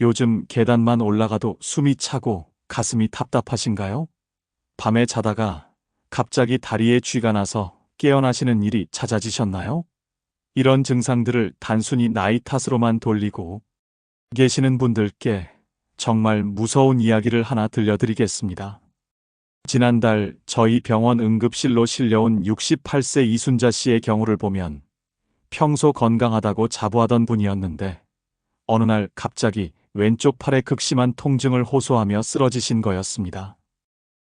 요즘 계단만 올라가도 숨이 차고 가슴이 답답하신가요? 밤에 자다가 갑자기 다리에 쥐가 나서 깨어나시는 일이 잦아지셨나요? 이런 증상들을 단순히 나이 탓으로만 돌리고 계시는 분들께 정말 무서운 이야기를 하나 들려드리겠습니다. 지난달 저희 병원 응급실로 실려온 68세 이순자 씨의 경우를 보면 평소 건강하다고 자부하던 분이었는데 어느 날 갑자기 왼쪽 팔에 극심한 통증을 호소하며 쓰러지신 거였습니다.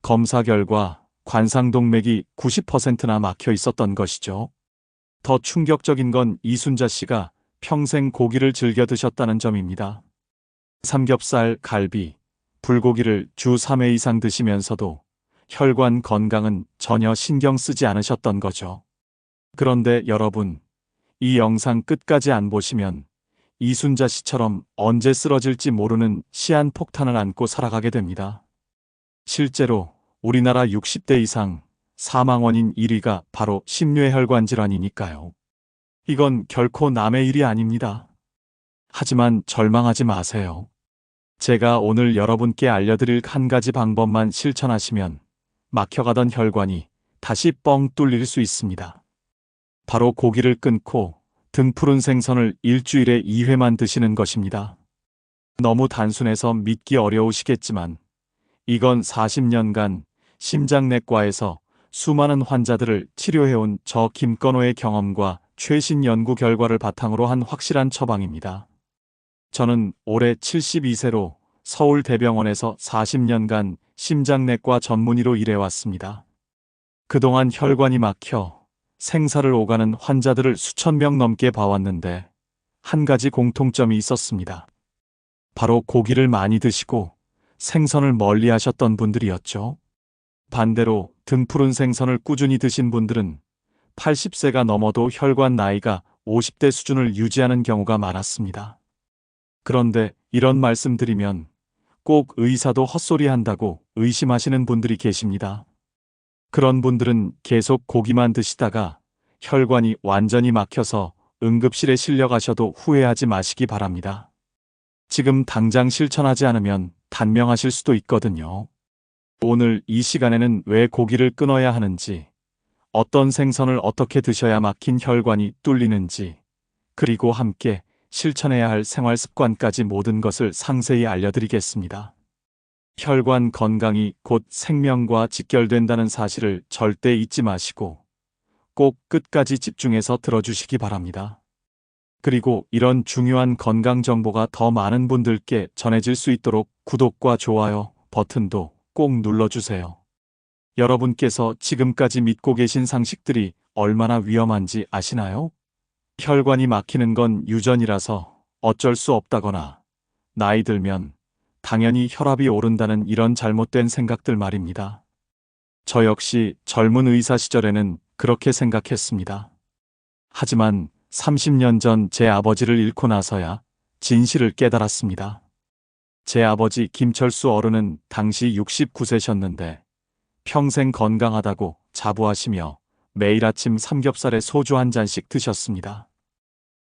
검사 결과 관상동맥이 90%나 막혀 있었던 것이죠. 더 충격적인 건 이순자 씨가 평생 고기를 즐겨 드셨다는 점입니다. 삼겹살, 갈비, 불고기를 주 3회 이상 드시면서도 혈관 건강은 전혀 신경 쓰지 않으셨던 거죠. 그런데 여러분, 이 영상 끝까지 안 보시면 이순자 씨처럼 언제 쓰러질지 모르는 시한 폭탄을 안고 살아가게 됩니다. 실제로 우리나라 60대 이상 사망 원인 1위가 바로 심뇌혈관 질환이니까요. 이건 결코 남의 일이 아닙니다. 하지만 절망하지 마세요. 제가 오늘 여러분께 알려드릴 한 가지 방법만 실천하시면 막혀가던 혈관이 다시 뻥 뚫릴 수 있습니다. 바로 고기를 끊고 등푸른 생선을 일주일에 2회만 드시는 것입니다. 너무 단순해서 믿기 어려우시겠지만 이건 40년간 심장내과에서 수많은 환자들을 치료해온 저 김건호의 경험과 최신 연구 결과를 바탕으로 한 확실한 처방입니다. 저는 올해 72세로 서울 대병원에서 40년간 심장내과 전문의로 일해왔습니다. 그동안 혈관이 막혀 생사를 오가는 환자들을 수천 명 넘게 봐왔는데 한 가지 공통점이 있었습니다. 바로 고기를 많이 드시고 생선을 멀리 하셨던 분들이었죠. 반대로 등푸른 생선을 꾸준히 드신 분들은 80세가 넘어도 혈관 나이가 50대 수준을 유지하는 경우가 많았습니다. 그런데 이런 말씀 드리면 꼭 의사도 헛소리 한다고 의심하시는 분들이 계십니다. 그런 분들은 계속 고기만 드시다가 혈관이 완전히 막혀서 응급실에 실려가셔도 후회하지 마시기 바랍니다. 지금 당장 실천하지 않으면 단명하실 수도 있거든요. 오늘 이 시간에는 왜 고기를 끊어야 하는지, 어떤 생선을 어떻게 드셔야 막힌 혈관이 뚫리는지, 그리고 함께 실천해야 할 생활 습관까지 모든 것을 상세히 알려드리겠습니다. 혈관 건강이 곧 생명과 직결된다는 사실을 절대 잊지 마시고 꼭 끝까지 집중해서 들어주시기 바랍니다. 그리고 이런 중요한 건강 정보가 더 많은 분들께 전해질 수 있도록 구독과 좋아요 버튼도 꼭 눌러주세요. 여러분께서 지금까지 믿고 계신 상식들이 얼마나 위험한지 아시나요? 혈관이 막히는 건 유전이라서 어쩔 수 없다거나 나이 들면 당연히 혈압이 오른다는 이런 잘못된 생각들 말입니다. 저 역시 젊은 의사 시절에는 그렇게 생각했습니다. 하지만 30년 전 제 아버지를 잃고 나서야 진실을 깨달았습니다. 제 아버지 김철수 어른은 당시 69세셨는데 평생 건강하다고 자부하시며 매일 아침 삼겹살에 소주 한 잔씩 드셨습니다.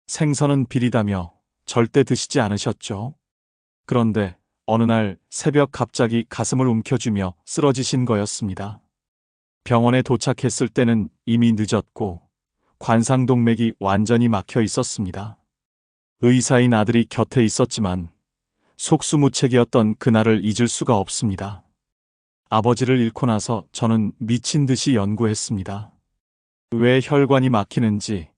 생선은 비리다며 절대 드시지 않으셨죠? 그런데 어느 날 새벽 갑자기 가슴을 움켜쥐며 쓰러지신 거였습니다. 병원에 도착했을 때는 이미 늦었고 관상동맥이 완전히 막혀 있었습니다. 의사인 아들이 곁에 있었지만 속수무책이었던 그날을 잊을 수가 없습니다. 아버지를 잃고 나서 저는 미친 듯이 연구했습니다. 왜 혈관이 막히는지,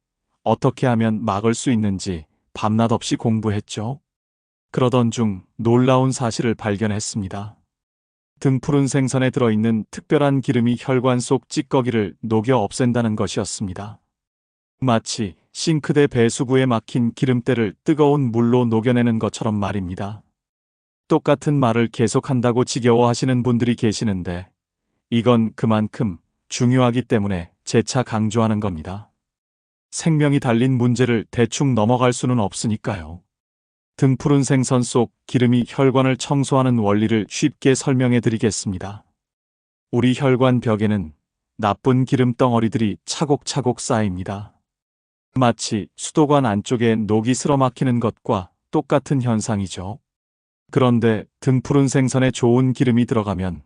어떻게 하면 막을 수 있는지 밤낮 없이 공부했죠. 그러던 중 놀라운 사실을 발견했습니다. 등푸른 생선에 들어있는 특별한 기름이 혈관 속 찌꺼기를 녹여 없앤다는 것이었습니다. 마치 싱크대 배수구에 막힌 기름때를 뜨거운 물로 녹여내는 것처럼 말입니다. 똑같은 말을 계속한다고 지겨워하시는 분들이 계시는데 이건 그만큼 중요하기 때문에 재차 강조하는 겁니다. 생명이 달린 문제를 대충 넘어갈 수는 없으니까요. 등푸른 생선 속 기름이 혈관을 청소하는 원리를 쉽게 설명해 드리겠습니다. 우리 혈관 벽에는 나쁜 기름 덩어리들이 차곡차곡 쌓입니다. 마치 수도관 안쪽에 녹이 쓸어막히는 것과 똑같은 현상이죠. 그런데 등푸른 생선에 좋은 기름이 들어가면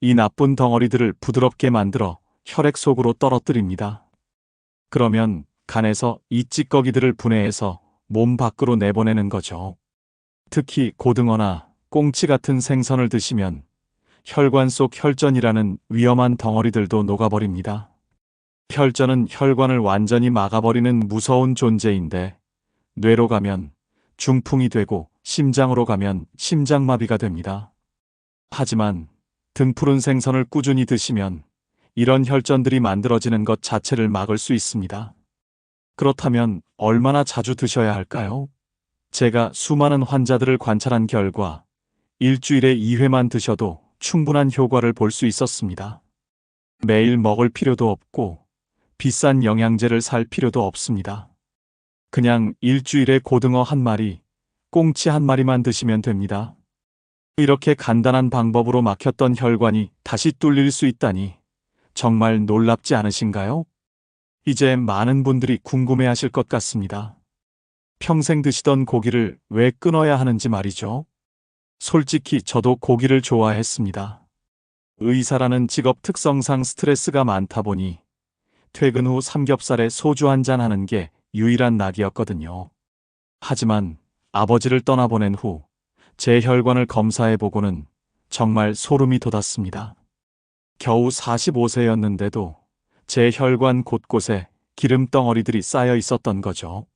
이 나쁜 덩어리들을 부드럽게 만들어 혈액 속으로 떨어뜨립니다. 그러면 간에서 이 찌꺼기들을 분해해서 몸 밖으로 내보내는 거죠. 특히 고등어나 꽁치 같은 생선을 드시면 혈관 속 혈전이라는 위험한 덩어리들도 녹아버립니다. 혈전은 혈관을 완전히 막아버리는 무서운 존재인데 뇌로 가면 중풍이 되고 심장으로 가면 심장마비가 됩니다. 하지만 등푸른 생선을 꾸준히 드시면 이런 혈전들이 만들어지는 것 자체를 막을 수 있습니다. 그렇다면 얼마나 자주 드셔야 할까요? 제가 수많은 환자들을 관찰한 결과 일주일에 2회만 드셔도 충분한 효과를 볼 수 있었습니다. 매일 먹을 필요도 없고 비싼 영양제를 살 필요도 없습니다. 그냥 일주일에 고등어 한 마리, 꽁치 한 마리만 드시면 됩니다. 이렇게 간단한 방법으로 막혔던 혈관이 다시 뚫릴 수 있다니 정말 놀랍지 않으신가요? 이제 많은 분들이 궁금해 하실 것 같습니다. 평생 드시던 고기를 왜 끊어야 하는지 말이죠. 솔직히 저도 고기를 좋아했습니다. 의사라는 직업 특성상 스트레스가 많다 보니 퇴근 후 삼겹살에 소주 한 잔 하는 게 유일한 낙이었거든요. 하지만 아버지를 떠나보낸 후 제 혈관을 검사해보고는 정말 소름이 돋았습니다. 겨우 45세였는데도 제 혈관 곳곳에 기름 덩어리들이 쌓여 있었던 거죠.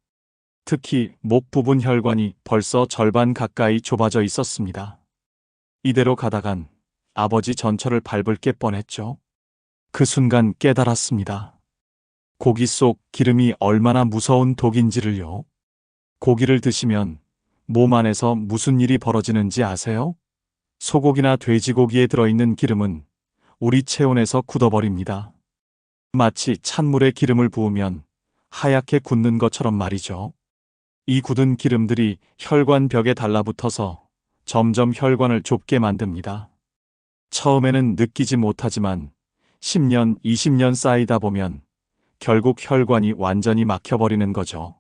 특히 목 부분 혈관이 벌써 절반 가까이 좁아져 있었습니다. 이대로 가다간 아버지 전철을 밟을 게 뻔했죠. 그 순간 깨달았습니다. 고기 속 기름이 얼마나 무서운 독인지를요. 고기를 드시면 몸 안에서 무슨 일이 벌어지는지 아세요? 소고기나 돼지고기에 들어있는 기름은 우리 체온에서 굳어버립니다. 마치 찬물에 기름을 부으면 하얗게 굳는 것처럼 말이죠. 이 굳은 기름들이 혈관 벽에 달라붙어서 점점 혈관을 좁게 만듭니다. 처음에는 느끼지 못하지만 10년, 20년 쌓이다 보면 결국 혈관이 완전히 막혀버리는 거죠.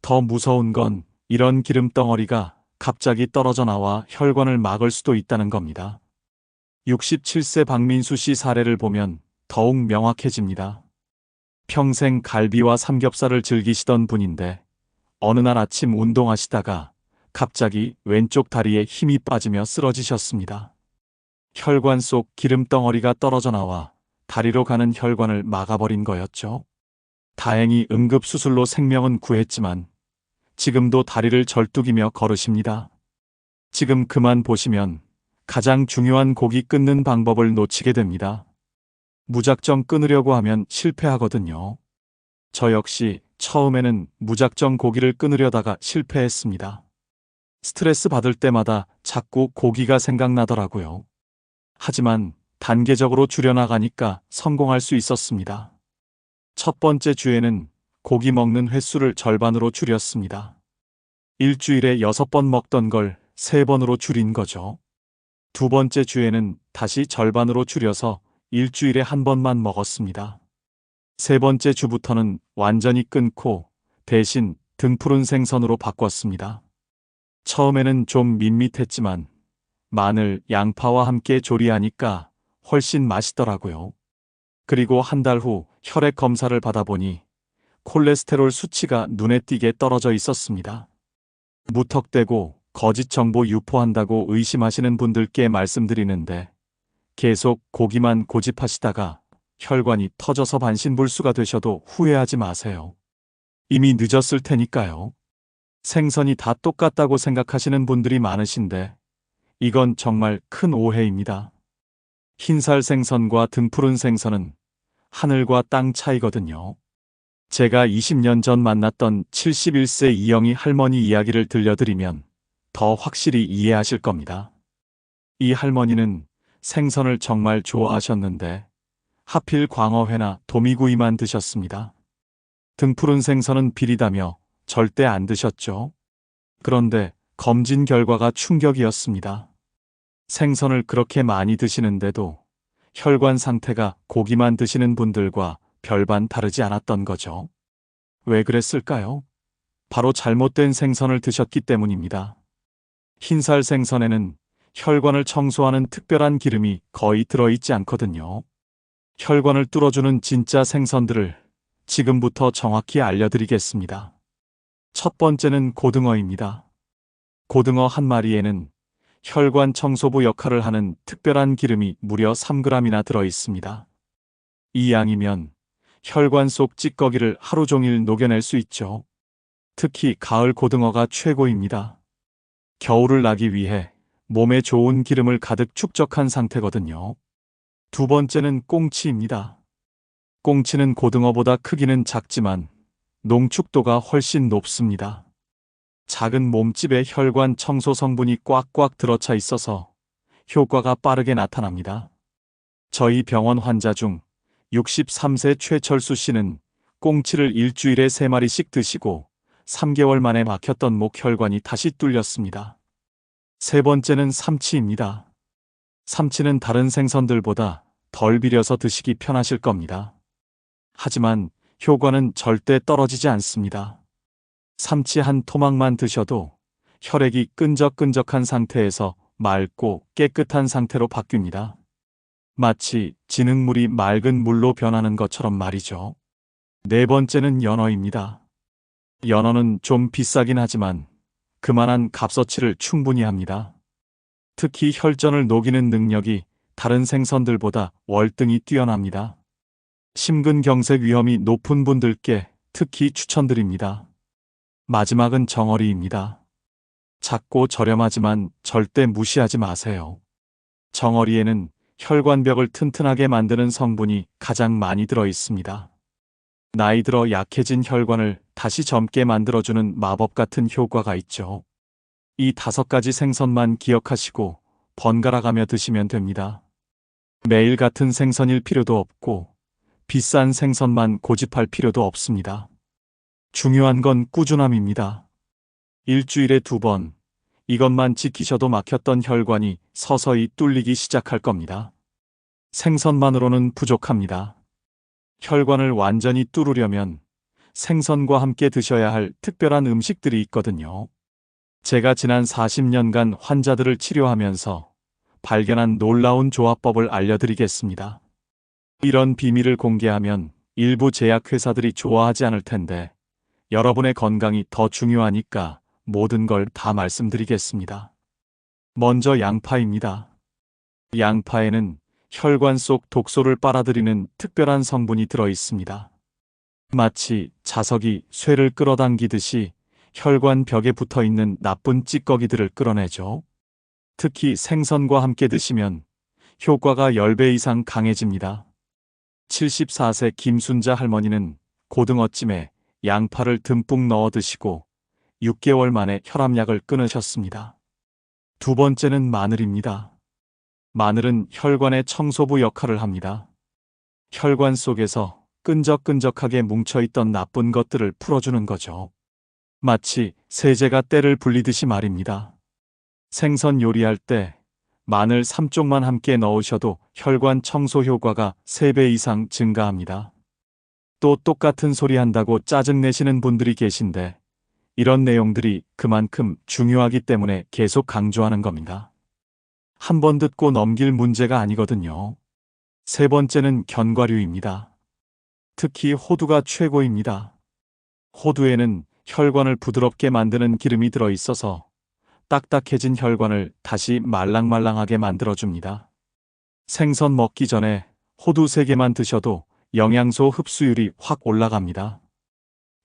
더 무서운 건 이런 기름 덩어리가 갑자기 떨어져 나와 혈관을 막을 수도 있다는 겁니다. 67세 박민수 씨 사례를 보면 더욱 명확해집니다. 평생 갈비와 삼겹살을 즐기시던 분인데 어느 날 아침 운동하시다가 갑자기 왼쪽 다리에 힘이 빠지며 쓰러지셨습니다. 혈관 속 기름 덩어리가 떨어져 나와 다리로 가는 혈관을 막아버린 거였죠. 다행히 응급수술로 생명은 구했지만 지금도 다리를 절뚝이며 걸으십니다. 지금 그만 보시면 가장 중요한 고기 끊는 방법을 놓치게 됩니다. 무작정 끊으려고 하면 실패하거든요. 저 역시 처음에는 무작정 고기를 끊으려다가 실패했습니다. 스트레스 받을 때마다 자꾸 고기가 생각나더라고요. 하지만 단계적으로 줄여나가니까 성공할 수 있었습니다. 첫 번째 주에는 고기 먹는 횟수를 절반으로 줄였습니다. 일주일에 여섯 번 먹던 걸세 번으로 줄인 거죠. 두 번째 주에는 다시 절반으로 줄여서 일주일에 한 번만 먹었습니다. 세 번째 주부터는 완전히 끊고 대신 등푸른 생선으로 바꿨습니다. 처음에는 좀 밋밋했지만 마늘, 양파와 함께 조리하니까 훨씬 맛있더라고요. 그리고 한 달 후 혈액 검사를 받아보니 콜레스테롤 수치가 눈에 띄게 떨어져 있었습니다. 무턱대고 거짓 정보 유포한다고 의심하시는 분들께 말씀드리는데 계속 고기만 고집하시다가 혈관이 터져서 반신불수가 되셔도 후회하지 마세요. 이미 늦었을 테니까요. 생선이 다 똑같다고 생각하시는 분들이 많으신데 이건 정말 큰 오해입니다. 흰살 생선과 등푸른 생선은 하늘과 땅 차이거든요. 제가 20년 전 만났던 71세 이영희 할머니 이야기를 들려드리면 더 확실히 이해하실 겁니다. 이 할머니는 생선을 정말 좋아하셨는데 하필 광어회나 도미구이만 드셨습니다. 등푸른 생선은 비리다며 절대 안 드셨죠. 그런데 검진 결과가 충격이었습니다. 생선을 그렇게 많이 드시는데도 혈관 상태가 고기만 드시는 분들과 별반 다르지 않았던 거죠. 왜 그랬을까요? 바로 잘못된 생선을 드셨기 때문입니다. 흰살 생선에는 혈관을 청소하는 특별한 기름이 거의 들어있지 않거든요. 혈관을 뚫어주는 진짜 생선들을 지금부터 정확히 알려드리겠습니다. 첫 번째는 고등어입니다. 고등어 한 마리에는 혈관 청소부 역할을 하는 특별한 기름이 무려 3g이나 들어 있습니다. 이 양이면 혈관 속 찌꺼기를 하루 종일 녹여낼 수 있죠. 특히 가을 고등어가 최고입니다. 겨울을 나기 위해 몸에 좋은 기름을 가득 축적한 상태거든요. 두 번째는 꽁치입니다. 꽁치는 고등어보다 크기는 작지만 농축도가 훨씬 높습니다. 작은 몸집에 혈관 청소 성분이 꽉꽉 들어차 있어서 효과가 빠르게 나타납니다. 저희 병원 환자 중 63세 최철수 씨는 꽁치를 일주일에 3마리씩 드시고 3개월 만에 막혔던 목 혈관이 다시 뚫렸습니다. 세 번째는 삼치입니다. 삼치는 다른 생선들보다 덜 비려서 드시기 편하실 겁니다. 하지만 효과는 절대 떨어지지 않습니다. 삼치 한 토막만 드셔도 혈액이 끈적끈적한 상태에서 맑고 깨끗한 상태로 바뀝니다. 마치 진흙물이 맑은 물로 변하는 것처럼 말이죠. 네 번째는 연어입니다. 연어는 좀 비싸긴 하지만 그만한 값어치를 충분히 합니다. 특히 혈전을 녹이는 능력이 다른 생선들보다 월등히 뛰어납니다. 심근경색 위험이 높은 분들께 특히 추천드립니다. 마지막은 정어리입니다. 작고 저렴하지만 절대 무시하지 마세요. 정어리에는 혈관벽을 튼튼하게 만드는 성분이 가장 많이 들어 있습니다. 나이 들어 약해진 혈관을 다시 젊게 만들어주는 마법 같은 효과가 있죠. 이 다섯 가지 생선만 기억하시고 번갈아가며 드시면 됩니다. 매일 같은 생선일 필요도 없고 비싼 생선만 고집할 필요도 없습니다. 중요한 건 꾸준함입니다. 일주일에 두 번, 이것만 지키셔도 막혔던 혈관이 서서히 뚫리기 시작할 겁니다. 생선만으로는 부족합니다. 혈관을 완전히 뚫으려면 생선과 함께 드셔야 할 특별한 음식들이 있거든요. 제가 지난 40년간 환자들을 치료하면서 발견한 놀라운 조합법을 알려드리겠습니다. 이런 비밀을 공개하면 일부 제약회사들이 좋아하지 않을 텐데 여러분의 건강이 더 중요하니까 모든 걸 다 말씀드리겠습니다. 먼저 양파입니다. 양파에는 혈관 속 독소를 빨아들이는 특별한 성분이 들어 있습니다. 마치 자석이 쇠를 끌어당기듯이 혈관 벽에 붙어 있는 나쁜 찌꺼기들을 끌어내죠. 특히 생선과 함께 드시면 효과가 10배 이상 강해집니다. 74세 김순자 할머니는 고등어찜에 양파를 듬뿍 넣어 드시고 6개월 만에 혈압약을 끊으셨습니다. 두 번째는 마늘입니다. 마늘은 혈관의 청소부 역할을 합니다. 혈관 속에서 끈적끈적하게 뭉쳐있던 나쁜 것들을 풀어주는 거죠. 마치 세제가 때를 불리듯이 말입니다. 생선 요리할 때 마늘 3쪽만 함께 넣으셔도 혈관 청소 효과가 3배 이상 증가합니다. 또 똑같은 소리 한다고 짜증내시는 분들이 계신데 이런 내용들이 그만큼 중요하기 때문에 계속 강조하는 겁니다. 한 번 듣고 넘길 문제가 아니거든요. 세 번째는 견과류입니다. 특히 호두가 최고입니다. 호두에는 혈관을 부드럽게 만드는 기름이 들어 있어서 딱딱해진 혈관을 다시 말랑말랑하게 만들어줍니다. 생선 먹기 전에 호두 3개만 드셔도 영양소 흡수율이 확 올라갑니다.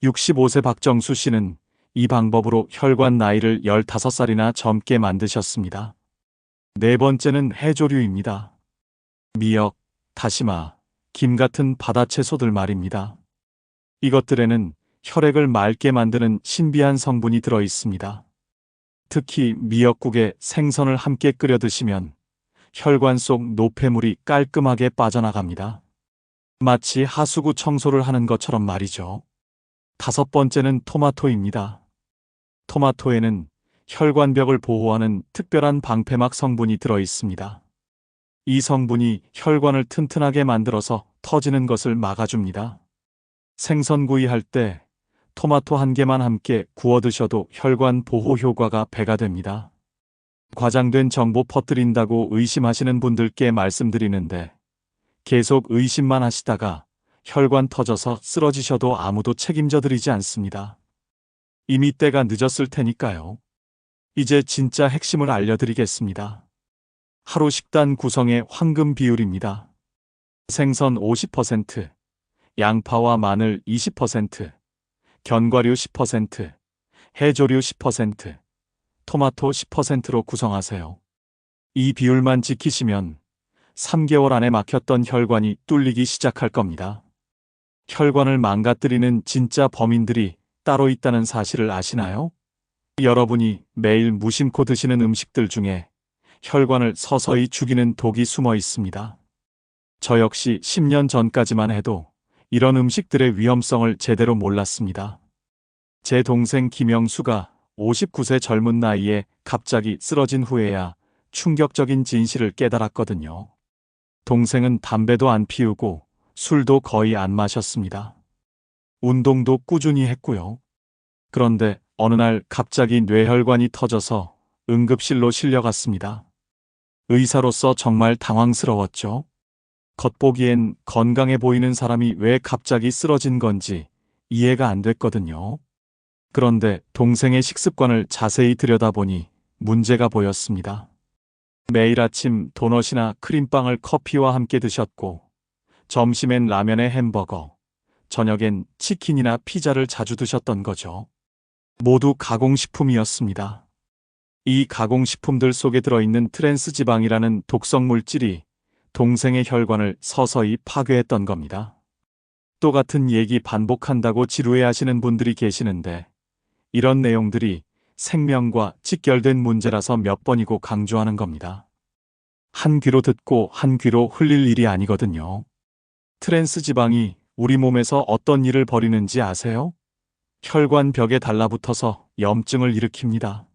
65세 박정수 씨는 이 방법으로 혈관 나이를 15살이나 젊게 만드셨습니다. 네 번째는 해조류입니다. 미역, 다시마, 김 같은 바다 채소들 말입니다. 이것들에는 혈액을 맑게 만드는 신비한 성분이 들어 있습니다. 특히 미역국에 생선을 함께 끓여 드시면 혈관 속 노폐물이 깔끔하게 빠져나갑니다. 마치 하수구 청소를 하는 것처럼 말이죠. 다섯 번째는 토마토입니다. 토마토에는 혈관벽을 보호하는 특별한 방패막 성분이 들어 있습니다. 이 성분이 혈관을 튼튼하게 만들어서 터지는 것을 막아줍니다. 생선구이 할 때 토마토 한 개만 함께 구워 드셔도 혈관 보호 효과가 배가 됩니다. 과장된 정보 퍼뜨린다고 의심하시는 분들께 말씀드리는데 계속 의심만 하시다가 혈관 터져서 쓰러지셔도 아무도 책임져 드리지 않습니다. 이미 때가 늦었을 테니까요. 이제 진짜 핵심을 알려드리겠습니다. 하루 식단 구성의 황금 비율입니다. 생선 50%, 양파와 마늘 20%, 견과류 10%, 해조류 10%, 토마토 10%로 구성하세요. 이 비율만 지키시면 3개월 안에 막혔던 혈관이 뚫리기 시작할 겁니다. 혈관을 망가뜨리는 진짜 범인들이 따로 있다는 사실을 아시나요? 여러분이 매일 무심코 드시는 음식들 중에 혈관을 서서히 죽이는 독이 숨어 있습니다. 저 역시 10년 전까지만 해도 이런 음식들의 위험성을 제대로 몰랐습니다. 제 동생 김영수가 59세 젊은 나이에 갑자기 쓰러진 후에야 충격적인 진실을 깨달았거든요. 동생은 담배도 안 피우고 술도 거의 안 마셨습니다. 운동도 꾸준히 했고요. 그런데 어느 날 갑자기 뇌혈관이 터져서 응급실로 실려갔습니다. 의사로서 정말 당황스러웠죠. 겉보기엔 건강해 보이는 사람이 왜 갑자기 쓰러진 건지 이해가 안 됐거든요. 그런데 동생의 식습관을 자세히 들여다보니 문제가 보였습니다. 매일 아침 도넛이나 크림빵을 커피와 함께 드셨고, 점심엔 라면에 햄버거, 저녁엔 치킨이나 피자를 자주 드셨던 거죠. 모두 가공식품이었습니다. 이 가공식품들 속에 들어있는 트랜스 지방이라는 독성 물질이 동생의 혈관을 서서히 파괴했던 겁니다. 똑같은 얘기 반복한다고 지루해 하시는 분들이 계시는데 이런 내용들이 생명과 직결된 문제라서 몇 번이고 강조하는 겁니다. 한 귀로 듣고 한 귀로 흘릴 일이 아니거든요. 트랜스 지방이 우리 몸에서 어떤 일을 벌이는지 아세요? 혈관 벽에 달라붙어서 염증을 일으킵니다.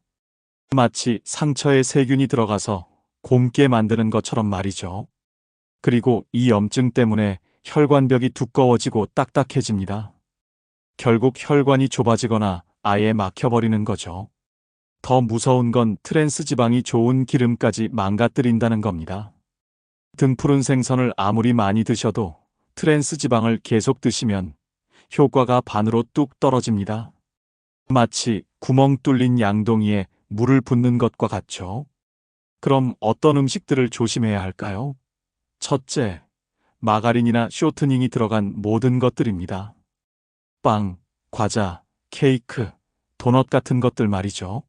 마치 상처에 세균이 들어가서 곰게 만드는 것처럼 말이죠. 그리고 이 염증 때문에 혈관벽이 두꺼워지고 딱딱해집니다. 결국 혈관이 좁아지거나 아예 막혀버리는 거죠. 더 무서운 건 트랜스 지방이 좋은 기름까지 망가뜨린다는 겁니다. 등푸른 생선을 아무리 많이 드셔도 트랜스 지방을 계속 드시면 효과가 반으로 뚝 떨어집니다. 마치 구멍 뚫린 양동이에 물을 붓는 것과 같죠. 그럼 어떤 음식들을 조심해야 할까요? 첫째, 마가린이나 쇼트닝이 들어간 모든 것들입니다. 빵, 과자, 케이크, 도넛 같은 것들 말이죠.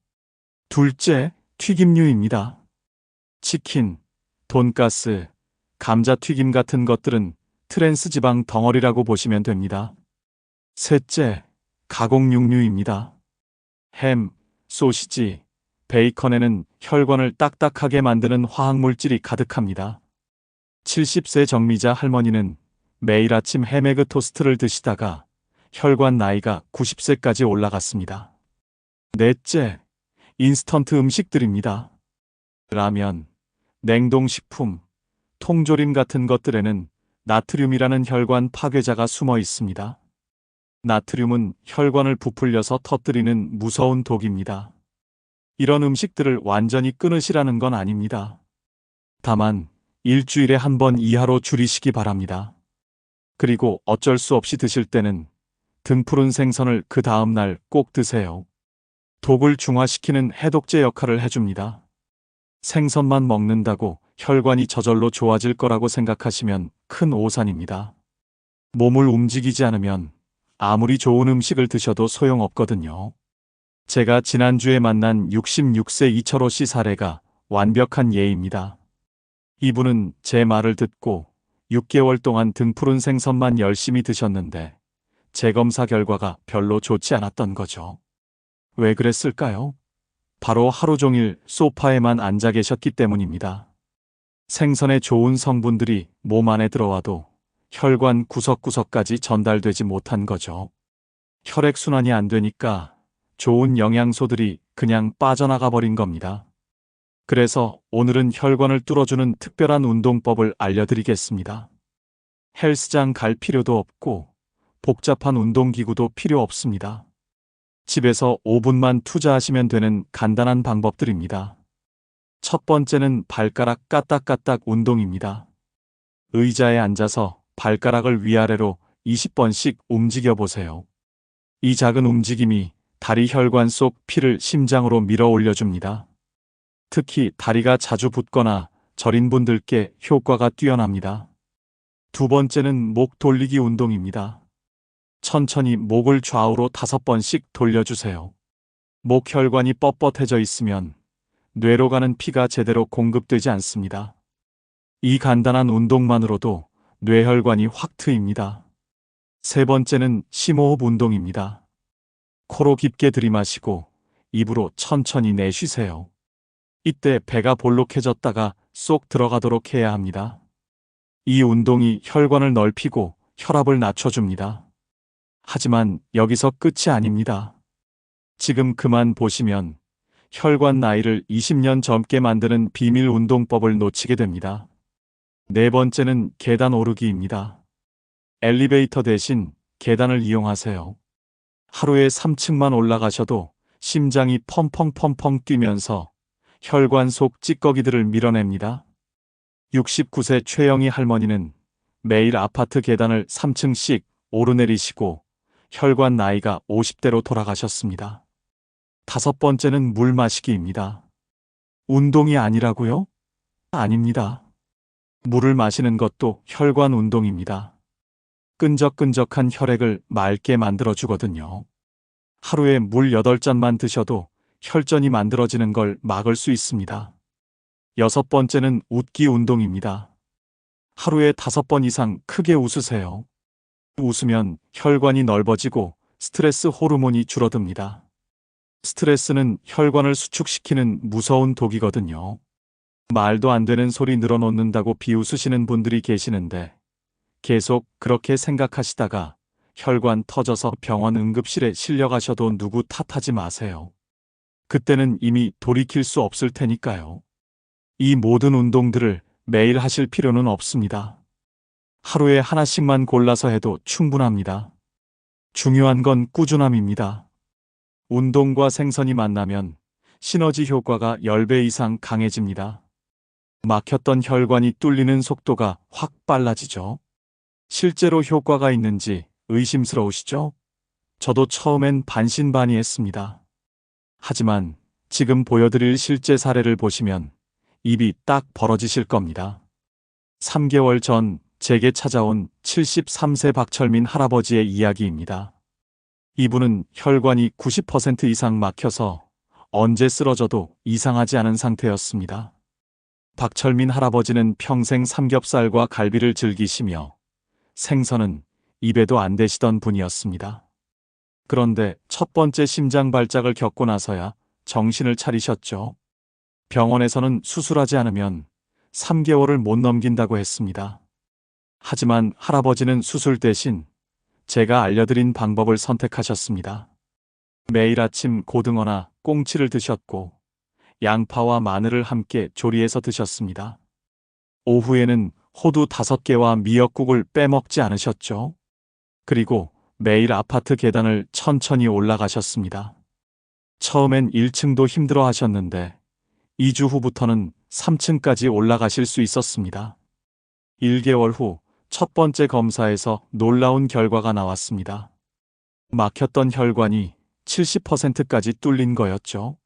둘째, 튀김류입니다. 치킨, 돈가스, 감자튀김 같은 것들은 트랜스 지방 덩어리라고 보시면 됩니다. 셋째, 가공육류입니다. 햄, 소시지, 베이컨에는 혈관을 딱딱하게 만드는 화학물질이 가득합니다. 70세 정미자 할머니는 매일 아침 해메그 토스트를 드시다가 혈관 나이가 90세까지 올라갔습니다. 넷째, 인스턴트 음식들입니다. 라면, 냉동식품, 통조림 같은 것들에는 나트륨이라는 혈관 파괴자가 숨어 있습니다. 나트륨은 혈관을 부풀려서 터뜨리는 무서운 독입니다. 이런 음식들을 완전히 끊으시라는 건 아닙니다. 다만 일주일에 한 번 이하로 줄이시기 바랍니다. 그리고 어쩔 수 없이 드실 때는 등푸른 생선을 그 다음 날 꼭 드세요. 독을 중화시키는 해독제 역할을 해줍니다. 생선만 먹는다고 혈관이 저절로 좋아질 거라고 생각하시면 큰 오산입니다. 몸을 움직이지 않으면 아무리 좋은 음식을 드셔도 소용없거든요. 제가 지난주에 만난 66세 이철호 씨 사례가 완벽한 예입니다. 이분은 제 말을 듣고 6개월 동안 등푸른 생선만 열심히 드셨는데 재검사 결과가 별로 좋지 않았던 거죠. 왜 그랬을까요? 바로 하루 종일 소파에만 앉아 계셨기 때문입니다. 생선의 좋은 성분들이 몸 안에 들어와도 혈관 구석구석까지 전달되지 못한 거죠. 혈액순환이 안 되니까 좋은 영양소들이 그냥 빠져나가 버린 겁니다. 그래서 오늘은 혈관을 뚫어주는 특별한 운동법을 알려드리겠습니다. 헬스장 갈 필요도 없고 복잡한 운동기구도 필요 없습니다. 집에서 5분만 투자하시면 되는 간단한 방법들입니다. 첫 번째는 발가락 까딱까딱 운동입니다. 의자에 앉아서 발가락을 위아래로 20번씩 움직여 보세요. 이 작은 움직임이 다리 혈관 속 피를 심장으로 밀어 올려줍니다. 특히 다리가 자주 붓거나 저린 분들께 효과가 뛰어납니다. 두 번째는 목 돌리기 운동입니다. 천천히 목을 좌우로 다섯 번씩 돌려주세요. 목 혈관이 뻣뻣해져 있으면 뇌로 가는 피가 제대로 공급되지 않습니다. 이 간단한 운동만으로도 뇌혈관이 확 트입니다. 세 번째는 심호흡 운동입니다. 코로 깊게 들이마시고 입으로 천천히 내쉬세요. 이때 배가 볼록해졌다가 쏙 들어가도록 해야 합니다. 이 운동이 혈관을 넓히고 혈압을 낮춰줍니다. 하지만 여기서 끝이 아닙니다. 지금 그만 보시면 혈관 나이를 20년 젊게 만드는 비밀 운동법을 놓치게 됩니다. 네 번째는 계단 오르기입니다. 엘리베이터 대신 계단을 이용하세요. 하루에 3층만 올라가셔도 심장이 펑펑펑펑 뛰면서 혈관 속 찌꺼기들을 밀어냅니다. 69세 최영희 할머니는 매일 아파트 계단을 3층씩 오르내리시고 혈관 나이가 50대로 돌아가셨습니다. 다섯 번째는 물 마시기입니다. 운동이 아니라고요? 아닙니다. 물을 마시는 것도 혈관 운동입니다. 끈적끈적한 혈액을 맑게 만들어 주거든요. 하루에 물 8잔만 드셔도 혈전이 만들어지는 걸 막을 수 있습니다. 여섯 번째는 웃기 운동입니다. 하루에 다섯 번 이상 크게 웃으세요. 웃으면 혈관이 넓어지고 스트레스 호르몬이 줄어듭니다. 스트레스는 혈관을 수축시키는 무서운 독이거든요. 말도 안 되는 소리 늘어놓는다고 비웃으시는 분들이 계시는데 계속 그렇게 생각하시다가 혈관 터져서 병원 응급실에 실려가셔도 누구 탓하지 마세요. 그때는 이미 돌이킬 수 없을 테니까요. 이 모든 운동들을 매일 하실 필요는 없습니다. 하루에 하나씩만 골라서 해도 충분합니다. 중요한 건 꾸준함입니다. 운동과 생선이 만나면 시너지 효과가 10배 이상 강해집니다. 막혔던 혈관이 뚫리는 속도가 확 빨라지죠. 실제로 효과가 있는지 의심스러우시죠? 저도 처음엔 반신반의했습니다. 하지만 지금 보여드릴 실제 사례를 보시면 입이 딱 벌어지실 겁니다. 3개월 전 제게 찾아온 73세 박철민 할아버지의 이야기입니다. 이분은 혈관이 90% 이상 막혀서 언제 쓰러져도 이상하지 않은 상태였습니다. 박철민 할아버지는 평생 삼겹살과 갈비를 즐기시며 생선은 입에도 안 대시던 분이었습니다. 그런데 첫 번째 심장 발작을 겪고 나서야 정신을 차리셨죠. 병원에서는 수술하지 않으면 3개월을 못 넘긴다고 했습니다. 하지만 할아버지는 수술 대신 제가 알려드린 방법을 선택하셨습니다. 매일 아침 고등어나 꽁치를 드셨고 양파와 마늘을 함께 조리해서 드셨습니다. 오후에는 호두 다섯 개와 미역국을 빼먹지 않으셨죠? 그리고 매일 아파트 계단을 천천히 올라가셨습니다. 처음엔 1층도 힘들어 하셨는데 2주 후부터는 3층까지 올라가실 수 있었습니다. 1개월 후 첫 번째 검사에서 놀라운 결과가 나왔습니다. 막혔던 혈관이 70%까지 뚫린 거였죠.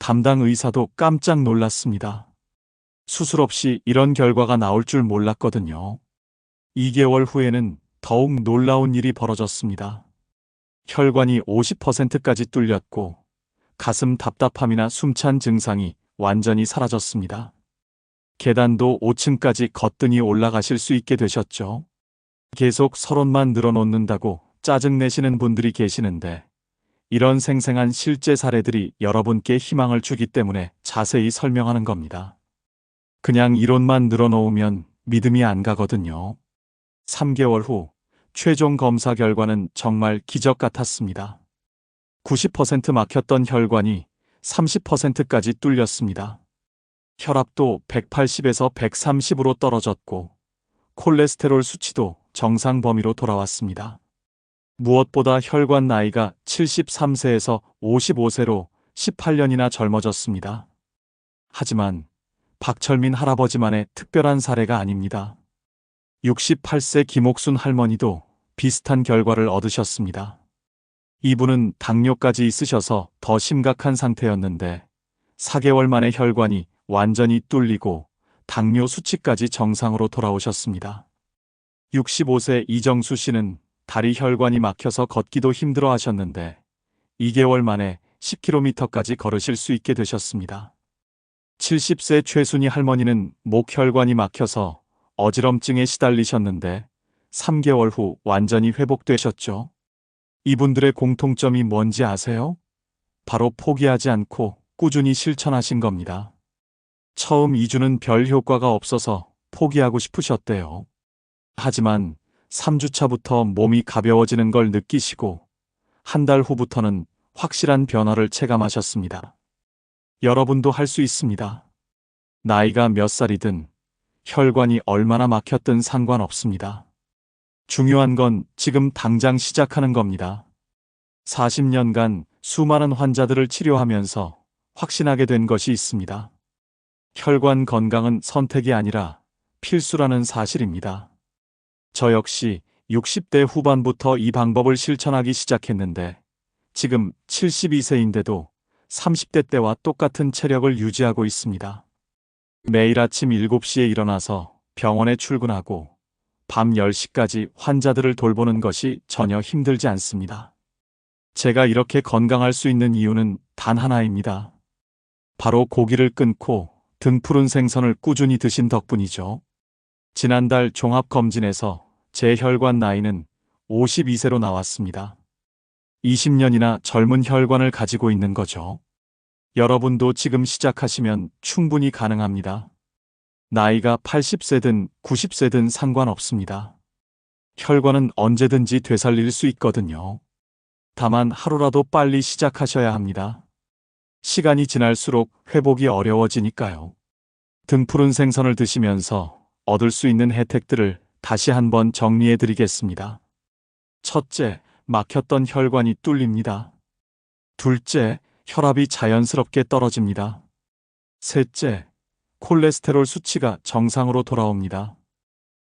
담당 의사도 깜짝 놀랐습니다. 수술 없이 이런 결과가 나올 줄 몰랐거든요. 2개월 후에는 더욱 놀라운 일이 벌어졌습니다. 혈관이 50%까지 뚫렸고 가슴 답답함이나 숨찬 증상이 완전히 사라졌습니다. 계단도 5층까지 거뜬히 올라가실 수 있게 되셨죠. 계속 서론만 늘어놓는다고 짜증내시는 분들이 계시는데 이런 생생한 실제 사례들이 여러분께 희망을 주기 때문에 자세히 설명하는 겁니다. 그냥 이론만 늘어놓으면 믿음이 안 가거든요. 3개월 후 최종 검사 결과는 정말 기적 같았습니다. 90% 막혔던 혈관이 30%까지 뚫렸습니다. 혈압도 180에서 130으로 떨어졌고 콜레스테롤 수치도 정상 범위로 돌아왔습니다. 무엇보다 혈관 나이가 73세에서 55세로 18년이나 젊어졌습니다. 하지만 박철민 할아버지만의 특별한 사례가 아닙니다. 68세 김옥순 할머니도 비슷한 결과를 얻으셨습니다. 이분은 당뇨까지 있으셔서 더 심각한 상태였는데 4개월 만에 혈관이 완전히 뚫리고 당뇨 수치까지 정상으로 돌아오셨습니다. 65세 이정수 씨는 다리 혈관이 막혀서 걷기도 힘들어 하셨는데 2개월 만에 10km까지 걸으실 수 있게 되셨습니다. 70세 최순희 할머니는 목 혈관이 막혀서 어지럼증에 시달리셨는데 3개월 후 완전히 회복되셨죠. 이분들의 공통점이 뭔지 아세요? 바로 포기하지 않고 꾸준히 실천하신 겁니다. 처음 2주는 별 효과가 없어서 포기하고 싶으셨대요. 하지만 3주차부터 몸이 가벼워지는 걸 느끼시고 한 달 후부터는 확실한 변화를 체감하셨습니다. 여러분도 할 수 있습니다. 나이가 몇 살이든 혈관이 얼마나 막혔든 상관없습니다. 중요한 건 지금 당장 시작하는 겁니다. 40년간 수많은 환자들을 치료하면서 확신하게 된 것이 있습니다. 혈관 건강은 선택이 아니라 필수라는 사실입니다. 저 역시 60대 후반부터 이 방법을 실천하기 시작했는데 지금 72세인데도 30대 때와 똑같은 체력을 유지하고 있습니다. 매일 아침 7시에 일어나서 병원에 출근하고 밤 10시까지 환자들을 돌보는 것이 전혀 힘들지 않습니다. 제가 이렇게 건강할 수 있는 이유는 단 하나입니다. 바로 고기를 끊고 등푸른 생선을 꾸준히 드신 덕분이죠. 지난달 종합검진에서 제 혈관 나이는 52세로 나왔습니다. 20년이나 젊은 혈관을 가지고 있는 거죠. 여러분도 지금 시작하시면 충분히 가능합니다. 나이가 80세든 90세든 상관없습니다. 혈관은 언제든지 되살릴 수 있거든요. 다만 하루라도 빨리 시작하셔야 합니다. 시간이 지날수록 회복이 어려워지니까요. 등푸른 생선을 드시면서 얻을 수 있는 혜택들을 다시 한번 정리해 드리겠습니다. 첫째, 막혔던 혈관이 뚫립니다. 둘째, 혈압이 자연스럽게 떨어집니다. 셋째, 콜레스테롤 수치가 정상으로 돌아옵니다.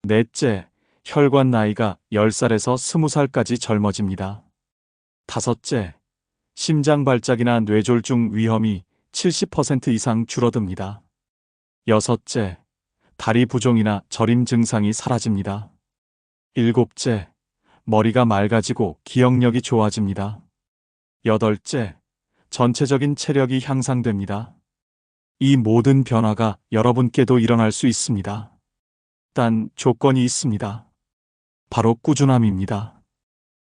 넷째, 혈관 나이가 10살에서 20살까지 젊어집니다. 다섯째, 심장 발작이나 뇌졸중 위험이 70% 이상 줄어듭니다. 여섯째, 다리 부종이나 저림 증상이 사라집니다. 일곱째, 머리가 맑아지고 기억력이 좋아집니다. 여덟째, 전체적인 체력이 향상됩니다. 이 모든 변화가 여러분께도 일어날 수 있습니다. 단 조건이 있습니다. 바로 꾸준함입니다.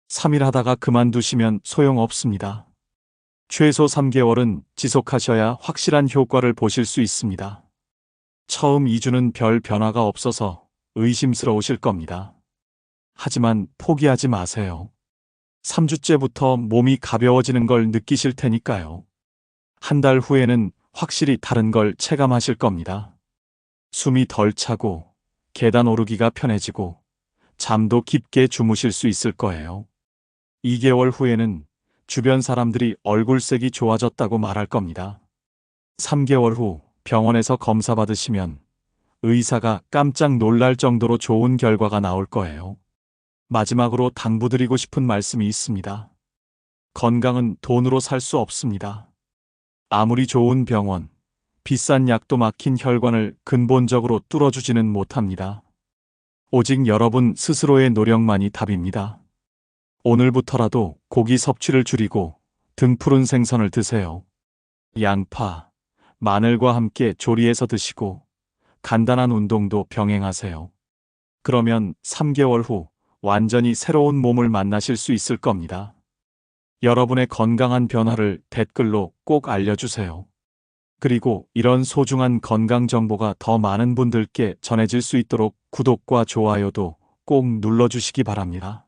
3일 하다가 그만두시면 소용없습니다. 최소 3개월은 지속하셔야 확실한 효과를 보실 수 있습니다. 처음 2주는 별 변화가 없어서 의심스러우실 겁니다. 하지만 포기하지 마세요. 3주째부터 몸이 가벼워지는 걸 느끼실 테니까요. 한 달 후에는 확실히 다른 걸 체감하실 겁니다. 숨이 덜 차고 계단 오르기가 편해지고 잠도 깊게 주무실 수 있을 거예요. 2개월 후에는 주변 사람들이 얼굴색이 좋아졌다고 말할 겁니다. 3개월 후 병원에서 검사 받으시면 의사가 깜짝 놀랄 정도로 좋은 결과가 나올 거예요. 마지막으로 당부드리고 싶은 말씀이 있습니다. 건강은 돈으로 살 수 없습니다. 아무리 좋은 병원, 비싼 약도 막힌 혈관을 근본적으로 뚫어주지는 못합니다. 오직 여러분 스스로의 노력만이 답입니다. 오늘부터라도 고기 섭취를 줄이고 등푸른 생선을 드세요. 양파, 마늘과 함께 조리해서 드시고 간단한 운동도 병행하세요. 그러면 3개월 후 완전히 새로운 몸을 만나실 수 있을 겁니다. 여러분의 건강한 변화를 댓글로 꼭 알려주세요. 그리고 이런 소중한 건강 정보가 더 많은 분들께 전해질 수 있도록 구독과 좋아요도 꼭 눌러주시기 바랍니다.